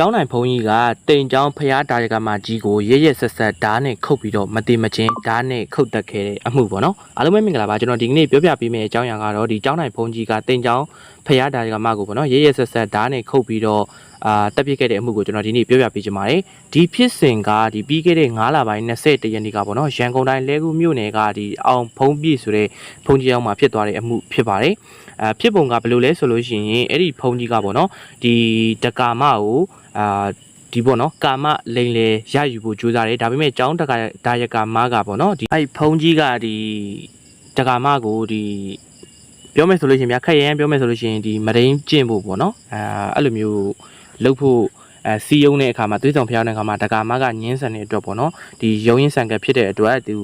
ကျောင်းနိုင်ဘုန်းကြီးကတိမ်ကျောင်းဖျားတာရကမကြီးကိုရရက်ဆက်ဆက်ဓာတ်နဲ့ခုတ်ပြီးတော့မတိမချင်းဓာတ်နဲ့ခုတ်တက်ခဲ့တဲ့အမှုပေါ့နော်အားလုံးပဲမင်္ဂလာပါကျွန်တော်ဒီကနေ့ပြောပြပေးမယ့်အကြောင်းအရာကတော့ဒီကျောင်းနိုင်ဘုန်းကြီးကတိမ်ကျောင်း ဖျားတာရကမကိုပေါ့နော်ရရက်ဆက်ဆက်ဓာတ်နဲ့ခုတ်ပြီးတော့အာတက်ပြစ်ခဲ့တဲ့အမှုကိုကျွန်တော်ဒီနေ့ပြောပြပေးချင်ပါတယ်ဒီဖြစ်စဉ်ကဒီပြီးခဲ့တဲ့9လပိုင်း21ရက်နေ့ကပေါ့နော်ရန်ကုန်တိုင်းလဲကူမြို့နယ်ကဒီအောင်ဖုံးပြည့်ဆိုတဲ့ဘုန်းကြီးကျောင်းမှာဖြစ်သွားတဲ့အမှုဖြစ်ပါတယ်အဲဖြစ်ပုံကဘယ်လိုလဲဆိုလို့ရှိရင်အဲ့ဒီဘုန်းကြီးကပေါ့နော်ဒီတက္ကာမကိုအာဒီပေါ့နော်ကာမလိန်လေရယူဖို့ကြိုးစားတယ်ဒါပေမဲ့ကျောင်းတက္ကဒါယကာမကပေါ့နော်ဒီအဲ့ဖုန်းကြီးကဒီတက္ကာမကိုဒီ ပြောမယ်ဆိုလို့ရှိရင်ဗျာခက်ရမ်းပြောမယ်ဆိုလို့ရှိရင်ဒီမရင်းကျင့်ဖို့ပေါ့နော်အဲအဲ့လိုမျိုးလုပ်ဖို့အဲစီယုံတဲ့အခါမှာသွေးဆောင်ဖျောင်းတဲ့အခါမှာတက္ကာမကညင်းဆန်တဲ့အတွက်ပေါ့နော်ဒီရုံရင်းဆန်ကဖြစ်တဲ့အတွက်သူ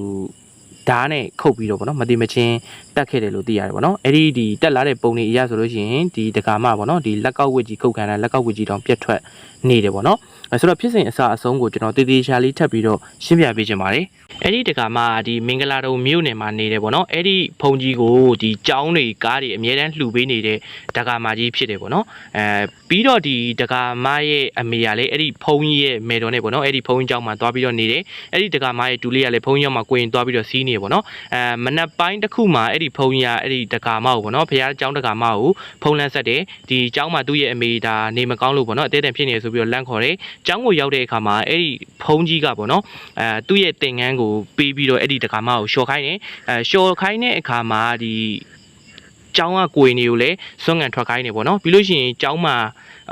ဓာတ်နဲ့ခုတ်ပြီးတော့ပေါ့နော်မတိမချင်းတက်ခဲ့တယ်လို့သိရတယ်ပေါ့နော်အဲ့ဒီဒီတက်လာတဲ့ပုံတွေအရဆိုလို့ရှိရင်ဒီတက္ကာမပေါ့နော်ဒီလက်ကောက်ဝစ်ကြီးခုတ်ခံတဲ့လက်ကောက်ဝစ်ကြီးတောင်ပြတ်ထွက်နေတယ်ပေါ့နော်အဲ ဆိုတော့ဖြစ်စဉ်အစအဆုံးကိုကျွန်တော်တည်တည်ရှာလေးထပ်ပြီးတော့ရှင်းပြပေးချင်ပါတယ်အဲ့ဒီတက္ကာမဒီမင်္ဂလာတုံမြို့နယ်မှာနေတယ်ပေါ့နော်အဲ့ဒီဖုန်ကြီးကိုဒီကျောင်းတွေကားတွေအများတန်းလှူပေးနေတဲ့တက္ကာမကြီးဖြစ်တယ်ပေါ့နော်အဲပြီးတော့ဒီတက္ကာမရဲ့အမေကလည်းအဲ့ဒီဖုန်ကြီးရဲ့မေတော်နဲ့ပေါ့နော်အဲ့ဒီဖုန်ကြီးကျောင်းမှာသွားပြီးတော့နေတယ်အဲ့ဒီတက္ကာမရဲ့ဒူလေးကလည်းဖုန်ကြီးကျောင်းမှာကိုရင်သွားပြီးတော့စီးနေပေါ့နော်အဲမနက်ပိုင်းတစ်ခုမှာအဲ့ဒီဖုန်ကြီးကအဲ့ဒီတက္ကာမကိုပေါ့နော်ဖခင်ကျောင်းတက္ကာမကိုဖုန်လန်းဆက်တယ်ဒီကျောင်းမှာသူ့ရဲ့အမေဒါနေမကောင်းလို့ပေါ့နော်အသေးအံဖြစ်နေဆိုပြီးတော့လန့်ခေါ်တယ်ကျောင်းကိုရောက်တဲ့အခါမှာအဲ့ဒီဖုန်ကြီးကပေါ့နော်အဲသူ့ရဲ့တင်ငန်းကိုပေးပြီးတော့အဲ့ဒီတက္ကာမကိုလျှော်ခိုင်းတယ်အဲလျှော်ခိုင်းတဲ့အခါမှာဒီ ကျောင်းကကိုရင်တွေကိုလည်းစွန့်ငံထွက်ခိုင်းနေပေါ့နော်ပြီးလို့ရှိရင်ကျောင်းမှာ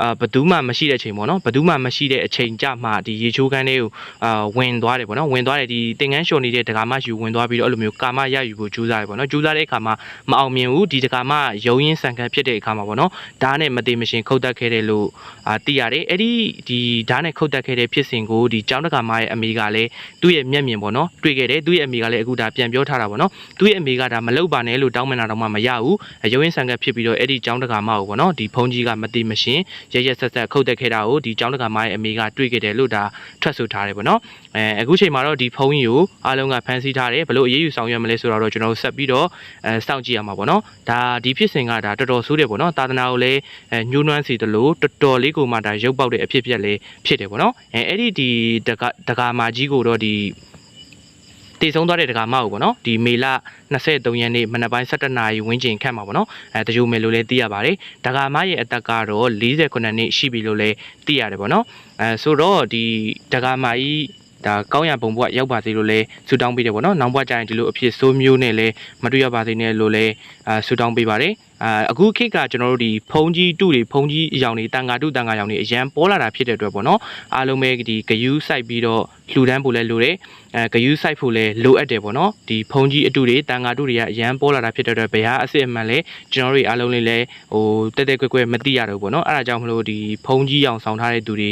အာဘယ်သူမှမရှိတဲ့အချိန်ပေါ့နော်ဘယ်သူမှမရှိတဲ့အချိန်ကြမှာဒီရေချိုးခန်းလေးကိုအာဝင်သွားတယ်ပေါ့နော်ဝင်သွားတယ်ဒီတင်ငန်းလျှော်နေတဲ့ဒကာမယူဝင်သွားပြီးတော့အဲ့လိုမျိုးကာမရယူဖို့ကြိုးစားတယ်ပေါ့နော်ကြိုးစားတဲ့အခါမှာမအောင်မြင်ဘူးဒီဒကာမရုံရင်းဆန်ကန်ဖြစ်တဲ့အခါမှာပေါ့နော်ဓာတ်နဲ့မသေးမရှင်ခုတ်တက်ခဲ့တယ်လို့အာသိရတယ်အဲ့ဒီဒီဓာတ်နဲ့ခုတ်တက်ခဲ့တဲ့ဖြစ်စဉ်ကိုဒီကျောင်းဒကာမရဲ့အမေကလည်းသူ့ရဲ့မျက်မြင်ပေါ့နော်တွေ့ခဲ့တယ်သူ့ရဲ့အမေကလည်းအခုဒါပြန်ပြောထားတာပေါ့နော်သူ့ရဲ့အမေကဒါမလုပ်ပါနဲ့လို့တောင်းပန်တာတော့မှမရဘူးရုံရင်းဆန်ကန်ဖြစ်ပြီးတော့အဲ့ဒီကျောင်းဒကာမကိုပေါ့နော်ဒီဖုန်းကြီးကမသေးမရှင်ရရက်ဆက်ဆက်ခုတ်တက်ခဲ့တာကိုဒီကျောင်းတကာမရဲ့အမေကတွေ့ခဲ့တယ်လို့ဒါထွက်ဆိုထားတယ်ပေါ့နော်အဲအခုချိန်မှာတော့ဒီဖုန်းကြီးကိုအားလုံးကဖန်ဆီးထားတယ်ဘလို့အရေးယူဆောင်ရွက်မလဲဆိုတော့ကျွန်တော်တို့ဆက်ပြီးတော့အဲစောင့်ကြည့်ရမှာပေါ့နော်ဒါဒီဖြစ်စဉ်ကဒါတော်တော်ဆိုးတယ်ပေါ့နော်သာသနာကိုလည်းအဲညှိုးနှွမ်းစီတယ်လို့တော်တော်လေးကိုမှဒါရုပ်ပေါက်တဲ့အဖြစ်အပျက်လေးဖြစ်တယ်ပေါ့နော်အဲအဲ့ဒီဒီတကာတကာမကြီးကိုတော့ဒီ တည်ဆုံးသွားတဲ့တက္ကမကိုပေါ့နော်ဒီမေလ23ရက်နေ့မနက်ပိုင်း17နာရီဝန်းကျင်ခန့်မှာပေါ့နော်အဲတကြိုမယ်လို့လည်းသိရပါတယ်တက္ကမရဲ့အသက်ကတော့48နှစ်ရှိပြီလို့လည်းသိရတယ်ပေါ့နော်အဲဆိုတော့ဒီတက္ကမကြီးဒါကောင်းရပုံဘဝရောက်ပါစေလို့လည်းဆုတောင်းပေးတယ်ပေါ့နော်နောက်ဘဝကျရင်ဒီလိုအဖြစ်ဆိုးမျိုးနဲ့လည်းမတွေ့ရပါစေနဲ့လို့လည်းအာဆုတောင်းပေးပါတယ် အာအခုခေတ်ကကျွန်တော်တို့ဒီဖုံကြီးတုတွေဖုံကြီးအယောင်တွေတန်ဃာတုတန်ဃာအယောင်တွေအရန်ပေါ်လာတာဖြစ်တဲ့အတွက်ပေါ့နော်အားလုံးပဲဒီဂယူးစိုက်ပြီးတော့လှူဒန်းဖို့လည်းလိုတယ်အဲဂယူးစိုက်ဖို့လည်းလိုအပ်တယ်ပေါ့နော်ဒီဖုံကြီးအတုတွေတန်ဃာတုတွေကအရန်ပေါ်လာတာဖြစ်တဲ့အတွက်ဘယ်ဟာအစ်စ်အမှန်လဲကျွန်တော်တို့အားလုံးလေးလည်းဟိုတက်တက်ကွက်ကွက်မသိရတော့ဘူးပေါ့နော်အဲ့ဒါကြောင့်မလို့ဒီဖုံကြီးအောင်ဆောင်ထားတဲ့သူတွေ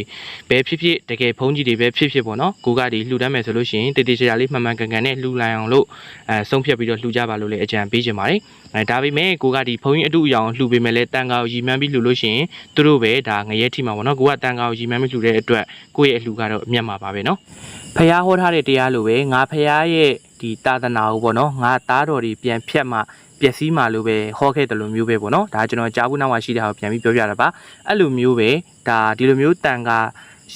ဘယ်ဖြစ်ဖြစ်တကယ်ဖုံကြီးတွေပဲဖြစ်ဖြစ်ပေါ့နော်ကိုကဒီလှူဒန်းမယ်ဆိုလို့ရှိရင်တေးသေးချာချာလေးမှန်မှန်ကန်ကန်နဲ့လှူလိုက်အောင်လို့အဲဆုံးဖြတ်ပြီးတော့လှူကြပါလို့လည်းအကြံပေးချင်ပါတယ်အဲဒါပေမဲ့ကိုကဒီဖုံကြီးအတုအယောင်လှူပေးမယ်လဲတန်ဃာကိုရီမှန်းပြီးလှူလို့ရှိရင်သူတို့ပဲဒါငရဲထိမှာပေါ့နော်ကိုကတန်ဃာကိုရီမှန်းပြီးလှူတဲ့အတွက်ကိုယ့်ရဲ့အလှူကတော့အမျက်မှာပါပဲနော်ဖះဟောထားတဲ့တရားလိုပဲငါဖះရဲ့ဒီတာသနာကိုပေါ့နော်ငါသားတော်တွေပြန်ဖြတ်မှပျက်စီးမှလို့ပဲဟောခဲ့တယ်လို့မျိုးပဲပေါ့နော်ဒါကျွန်တော်ကြားဘူးနောက်မှရှိတဲ့ဟာကိုပြန်ပြီးပြောပြတာပါအဲ့လိုမျိုးပဲဒါဒီလိုမျိုးတန်က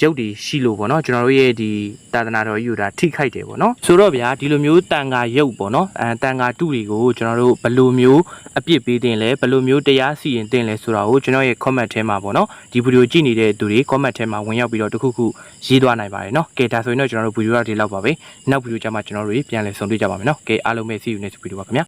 ရုပ်တွေရှိလို့ပေါ့နော်ကျွန်တော်တို့ရဲ့ဒီတာသနာတော်ကြီးကိုဒါထိခိုက်တယ်ပေါ့နော်ဆိုတော့ဗျာဒီလိုမျိုးတန်ကရုပ်ပေါ့နော်အဲတန်ကတုတွေကိုကျွန်တော်တို့ဘယ်လိုမျိုးအပြစ်ပေးတင်လဲဘယ်လိုမျိုးတရားစီရင်တင်လဲဆိုတာကိုကျွန်တော်ရဲ့ comment ထဲမှာပေါ့နော်ဒီဗီဒီယိုကြည့်နေတဲ့သူတွေ comment ထဲမှာဝင်ရောက်ပြီးတော့တစ်ခုခုရေးသွားနိုင်ပါတယ်နော်ကဲဒါဆိုရင်တော့ကျွန်တော်တို့ဗီဒီယိုတော့ဒီလောက်ပါပဲနောက်ဗီဒီယိုကြမှာကျွန်တော်တို့ပြန်လည်ဆုံတွေ့ကြပါမယ်နော်ကဲအားလုံးပဲ see you next video ပါခင်ဗျာ